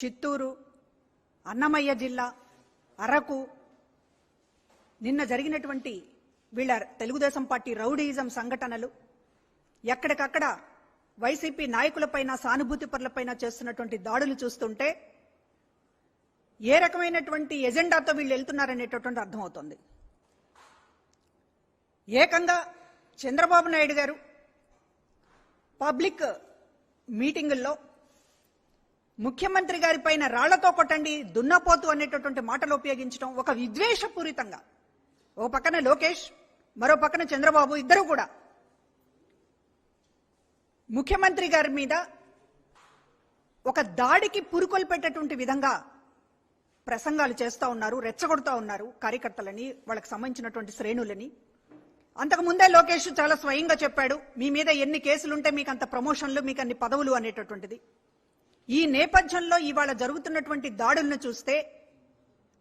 చిత్తూరు అన్నమయ్య జిల్లా అరకు. నిన్న జరిగినటువంటి వీళ్ళ తెలుగుదేశం పార్టీ రౌడీయిజం సంఘటనలు ఎక్కడికక్కడ వైసీపీ నాయకులపైన సానుభూతి పరులపైన చేస్తున్నటువంటి దాడులు చూస్తుంటే ఏ రకమైనటువంటి ఎజెండాతో వీళ్ళు వెళ్తున్నారనేటటువంటి అర్థమవుతుంది. ఏకంగా చంద్రబాబు నాయుడు గారు పబ్లిక్ మీటింగుల్లో ముఖ్యమంత్రి గారి పైన రాళ్ళతో కొట్టండి దున్నపోతు అనేటటువంటి మాటలు ఉపయోగించడం ఒక విద్వేషపూరితంగా. ఓ పక్కన లోకేష్ మరో పక్కన చంద్రబాబు ఇద్దరు కూడా. ముఖ్యమంత్రి గారి మీద ఒక దాడికి పురుకొలు పెట్టేటువంటి విధంగా ప్రసంగాలు చేస్తూ ఉన్నారు రెచ్చగొడుతూ ఉన్నారు కార్యకర్తలని వాళ్ళకి సంబంధించినటువంటి శ్రేణులని. అంతకు ముందే లోకేష్ చాలా స్వయంగా చెప్పాడు మీ మీద ఎన్ని కేసులుంటే మీకు అంత ప్రమోషన్లు మీకు అన్ని పదవులు అనేటటువంటిది. ఈ నేపథ్యంలో ఇవాళ జరుగుతున్నటువంటి దాడులను చూస్తే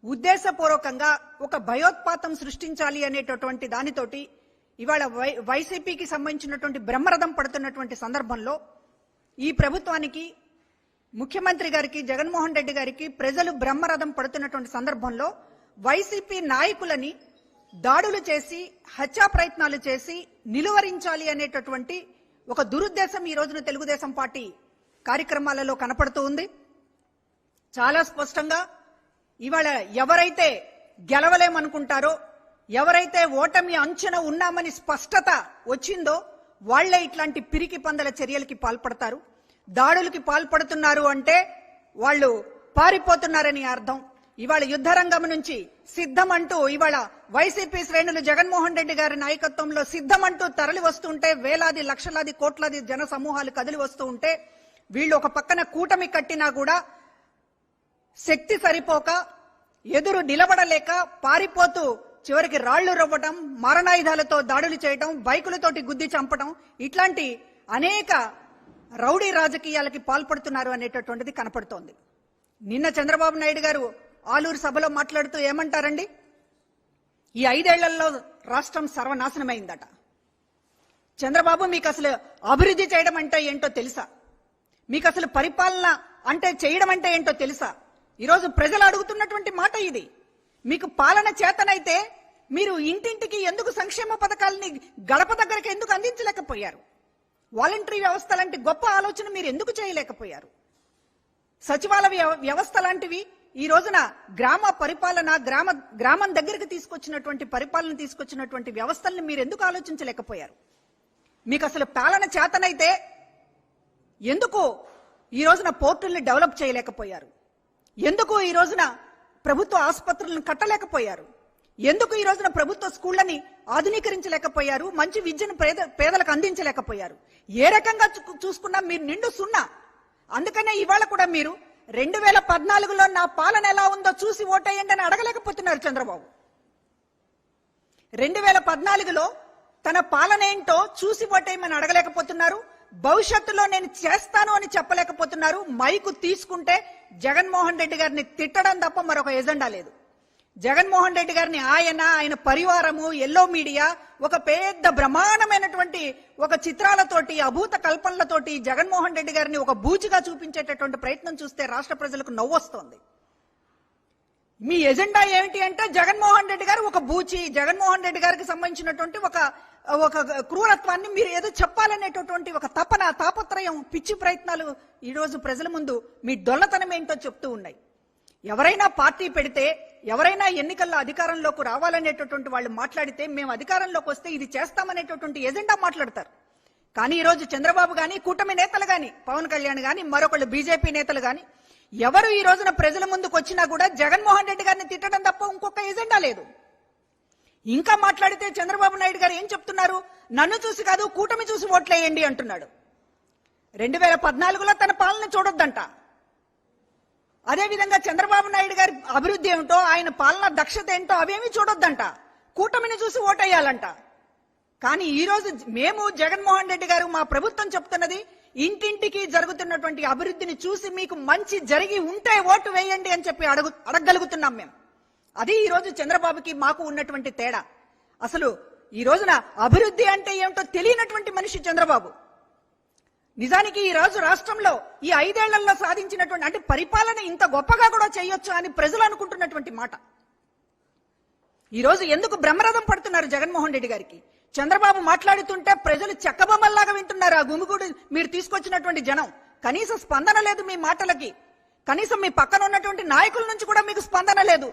ఉద్దేశపూర్వకంగా ఒక భయోత్పాతం సృష్టించాలి అనేటటువంటి దానితోటి ఇవాళ వై వైసీపీకి సంబంధించినటువంటి బ్రహ్మరథం పడుతున్నటువంటి సందర్భంలో ఈ ప్రభుత్వానికి ముఖ్యమంత్రి గారికి జగన్మోహన్ రెడ్డి గారికి ప్రజలు బ్రహ్మరథం పడుతున్నటువంటి సందర్భంలో వైసీపీ నాయకులని దాడులు చేసి హత్యా ప్రయత్నాలు చేసి నిలువరించాలి అనేటటువంటి ఒక దురుద్దేశం ఈ రోజున తెలుగుదేశం పార్టీ కార్యక్రమాలలో కనపడుతూ ఉంది. చాలా స్పష్టంగా ఇవాళ ఎవరైతే గెలవలేమనుకుంటారో ఎవరైతే ఓటమి అంచన ఉన్నామని స్పష్టత వచ్చిందో వాళ్ళే ఇట్లాంటి పిరికి పందల చర్యలకి పాల్పడతారు. దాడులకి పాల్పడుతున్నారు అంటే వాళ్ళు పారిపోతున్నారని అర్థం. ఇవాళ యుద్ధరంగం నుంచి సిద్ధమంటూ ఇవాళ వైసీపీ శ్రేణులు జగన్మోహన్ రెడ్డి గారి నాయకత్వంలో సిద్ధమంటూ తరలి వస్తుంటే వేలాది లక్షలాది కోట్లాది జన సమూహాలు కదిలి వస్తూ ఉంటే వీళ్ళు ఒక పక్కన కూటమి కట్టినా కూడా శక్తి సరిపోక ఎదురు నిలబడలేక పారిపోతూ చివరికి రాళ్ళు రవ్వటం మారణాయుధాలతో దాడులు చేయటం బైకులతోటి గుద్ది చంపటం ఇట్లాంటి అనేక రౌడీ రాజకీయాలకి పాల్పడుతున్నారు అనేటటువంటిది కనపడుతోంది. నిన్న చంద్రబాబు నాయుడు గారు ఆలూరు సభలో మాట్లాడుతూ ఏమంటారండి? ఈ ఐదేళ్ళలో రాష్ట్రం సర్వనాశనమైందట. చంద్రబాబు మీకు అసలు అభివృద్ధి చేయడం అంటే ఏంటో తెలుసా? మీకు అసలు పరిపాలన అంటే చేయడం అంటే ఏంటో తెలుసా? ఈరోజు ప్రజలు అడుగుతున్నటువంటి మాట ఇది. మీకు పాలన చేతనైతే మీరు ఇంటింటికి ఎందుకు సంక్షేమ పథకాలని గడప దగ్గరకు ఎందుకు అందించలేకపోయారు? వాలంటరీ వ్యవస్థ లాంటి గొప్ప ఆలోచన మీరు ఎందుకు చేయలేకపోయారు? సచివాలయ వ్యవస్థ లాంటివి ఈ రోజున గ్రామ పరిపాలన గ్రామ గ్రామం దగ్గరికి తీసుకొచ్చినటువంటి పరిపాలన తీసుకొచ్చినటువంటి వ్యవస్థల్ని మీరు ఎందుకు ఆలోచించలేకపోయారు? మీకు అసలు పాలన చేతనైతే ఎందుకు ఈ రోజున పోర్టుల్ని డెవలప్ చేయలేకపోయారు? ఎందుకు ఈ రోజున ప్రభుత్వ ఆసుపత్రులను కట్టలేకపోయారు? ఎందుకు ఈ రోజున ప్రభుత్వ స్కూళ్ళని ఆధునీకరించలేకపోయారు? మంచి విద్యను పేద పేదలకు అందించలేకపోయారు? ఏ రకంగా చూ- చూసుకున్నా మీరు నిండు సున్నా. అందుకనే ఇవాళ కూడా మీరు రెండు వేల పద్నాలుగులో నా పాలన ఎలా ఉందో చూసి ఓటేయండి అని అడగలేకపోతున్నారు చంద్రబాబు. రెండు వేల పద్నాలుగులో తన పాలన ఏంటో చూసి ఓటేయమని అడగలేకపోతున్నారు. భవిష్యత్తులో నేను చేస్తాను అని చెప్పలేకపోతున్నారు. మైకు తీసుకుంటే జగన్మోహన్ రెడ్డి గారిని తిట్టడం తప్ప మరొక ఎజెండా లేదు. జగన్మోహన్ రెడ్డి గారిని ఆయన ఆయన పరివారము ఎల్లో మీడియా ఒక పెద్ద బ్రహ్మాండమైనటువంటి ఒక చిత్రాలతోటి అభూత కల్పనలతోటి జగన్మోహన్ రెడ్డి గారిని ఒక బూచిగా చూపించేటటువంటి ప్రయత్నం చూస్తే రాష్ట్ర ప్రజలకు నవ్వొస్తోంది. మీ ఎజెండా ఏమిటి అంటే జగన్మోహన్ రెడ్డి గారు ఒక బూచి జగన్మోహన్ రెడ్డి గారికి సంబంధించినటువంటి ఒక ఒక క్రూరత్వాన్ని మీరు ఏదో చెప్పాలనేటటువంటి ఒక తపన తాపత్రయం పిచ్చి ప్రయత్నాలు ఈరోజు ప్రజల ముందు మీ దొల్లతనం ఏంటో చెప్తూ ఉన్నాయి. ఎవరైనా పార్టీ పెడితే ఎవరైనా ఎన్నికల్లో అధికారంలోకి రావాలనేటటువంటి వాళ్ళు మాట్లాడితే మేము అధికారంలోకి వస్తే ఇది చేస్తామనేటటువంటి ఎజెండా మాట్లాడతారు. కానీ ఈరోజు చంద్రబాబు కానీ కూటమి నేతలు కానీ పవన్ కళ్యాణ్ కానీ మరొకళ్ళు బీజేపీ నేతలు కానీ ఎవరు ఈ రోజున ప్రజల ముందుకు వచ్చినా కూడా జగన్మోహన్ రెడ్డి గారిని తిట్టడం తప్ప ఇంకొక ఎజెండా లేదు. ఇంకా మాట్లాడితే చంద్రబాబు నాయుడు గారు ఏం చెప్తున్నారు? నన్ను చూసి కాదు కూటమి చూసి ఓట్లేయండి అంటున్నాడు. రెండు వేల పద్నాలుగులో తన పాలన చూడొద్దంట. అదేవిధంగా చంద్రబాబు నాయుడు గారి అభివృద్ధి ఏమిటో ఆయన పాలన దక్షత ఏంటో అవేమీ చూడొద్దంట. కూటమిని చూసి ఓటేయాలంట. కానీ ఈ రోజు మేము జగన్మోహన్ రెడ్డి గారు మా ప్రభుత్వం చెప్తున్నది ఇంటింటికి జరుగుతున్నటువంటి అభివృద్ధిని చూసి మీకు మంచి జరిగి ఉంటే ఓటు వేయండి అని చెప్పి అడుగు అడగగలుగుతున్నాం మేము. అది ఈరోజు చంద్రబాబుకి మాకు ఉన్నటువంటి తేడా. అసలు ఈ రోజున అభివృద్ధి అంటే ఏమిటో తెలియనటువంటి మనిషి చంద్రబాబు. నిజానికి ఈ రోజు రాష్ట్రంలో ఈ ఐదేళ్ళలో సాధించినటువంటి అంటే పరిపాలన ఇంత గొప్పగా కూడా చేయొచ్చు అని ప్రజలు అనుకుంటున్నటువంటి మాట. ఈరోజు ఎందుకు బ్రహ్మరథం పడుతున్నారు జగన్మోహన్ రెడ్డి గారికి? చంద్రబాబు మాట్లాడుతుంటే ప్రజలు చెక్కబొమ్మల్లాగా వింటున్నారు. ఆ గుమిగూడు మీరు తీసుకొచ్చినటువంటి జనం. కనీస స్పందన లేదు మీ మాటలకి. కనీసం మీ పక్కన ఉన్నటువంటి నాయకుల నుంచి కూడా మీకు స్పందన లేదు.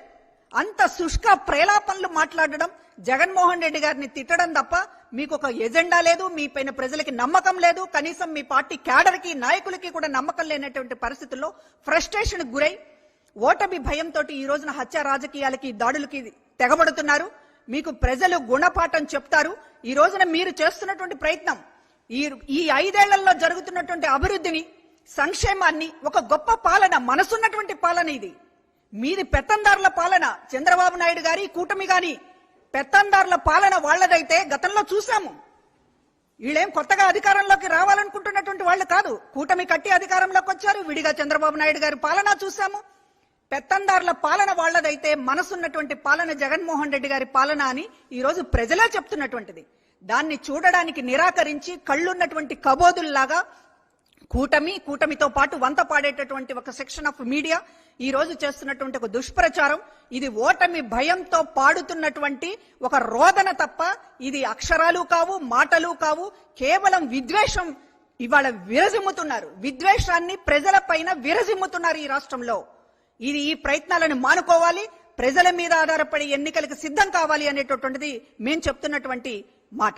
అంత శుష్క ప్రేలాపనలు మాట్లాడడం జగన్మోహన్ రెడ్డి గారిని తిట్టడం తప్ప మీకు ఒక ఎజెండా లేదు. మీ పైన ప్రజలకి నమ్మకం లేదు. కనీసం మీ పార్టీ క్యాడర్కి నాయకులకి కూడా నమ్మకం లేనటువంటి పరిస్థితుల్లో ఫ్రస్ట్రేషన్ గురై ఓటమి భయంతో ఈ రోజున హత్య రాజకీయాలకి దాడులకి తెగబడుతున్నారు. మీకు ప్రజలు గుణపాఠం చెప్తారు. ఈ రోజున మీరు చేస్తున్నటువంటి ప్రయత్నం ఈ ఈ ఐదేళ్ళలో జరుగుతున్నటువంటి అభివృద్ధిని సంక్షేమాన్ని ఒక గొప్ప పాలన మనసున్నటువంటి పాలన ఇది. మీది పెత్తందారుల పాలన. చంద్రబాబు నాయుడు గారి కూటమి గాని పెత్తందారుల పాలన వాళ్ళదైతే గతంలో చూసాము. వీళ్ళేం కొత్తగా అధికారంలోకి రావాలనుకుంటున్నటువంటి వాళ్ళు కాదు. కూటమి కట్టి అధికారంలోకి వచ్చారు విడిగా చంద్రబాబు నాయుడు గారి పాలన చూసాము. పెత్తందారుల పాలన వాళ్ళదైతే మనసున్నటువంటి పాలన జగన్మోహన్ రెడ్డి గారి పాలన అని ఈరోజు ప్రజలే చెప్తున్నటువంటిది. దాన్ని చూడడానికి నిరాకరించి కళ్ళున్నటువంటి కబోదుల్లాగా కూటమి కూటమితో పాటు వంత పాడేటటువంటి ఒక సెక్షన్ ఆఫ్ మీడియా ఈ రోజు చేస్తున్నటువంటి ఒక దుష్ప్రచారం. ఇది ఓటమి భయంతో పాడుతున్నటువంటి ఒక రోదన తప్ప ఇది అక్షరాలు కావు మాటలు కావు. కేవలం విద్వేషం ఇవాళ విరజిమ్ముతున్నారు. విద్వేషాన్ని ప్రజల పైన విరజిమ్ముతున్నారు ఈ రాష్ట్రంలో. ఇది ఈ ప్రయత్నాలను మానుకోవాలి ప్రజల మీద ఆధారపడి ఎన్నికలకు సిద్ధం కావాలి అనేటటువంటిది మేం చెప్తున్నటువంటి మాట.